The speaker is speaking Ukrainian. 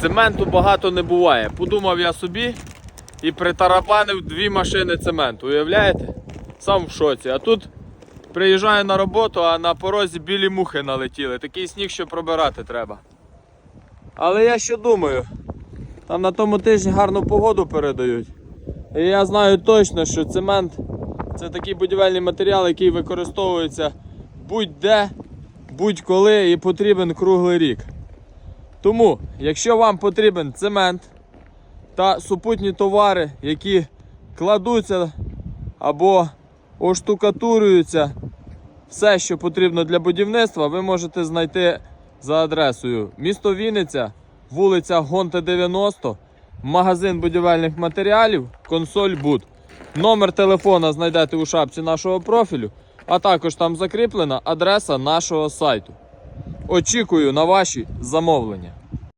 Цементу багато не буває. Подумав я собі і притарабанив дві машини цементу. Уявляєте? Сам в шоці. А тут приїжджаю на роботу, а на порозі білі мухи налетіли. Такий сніг, що пробирати треба. Але я що думаю? Там на тому тижні гарну погоду передають. І я знаю точно, що цемент це такий будівельний матеріал, який використовується будь-де, будь-коли і потрібен круглий рік. Тому, якщо вам потрібен цемент та супутні товари, які кладуться або оштукатурюються, все, що потрібно для будівництва, ви можете знайти за адресою місто Вінниця, вулиця Гонте 90, магазин будівельних матеріалів, консоль Буд. Номер телефона знайдете у шапці нашого профілю, а також там закріплена адреса нашого сайту. Очікую на ваші замовлення.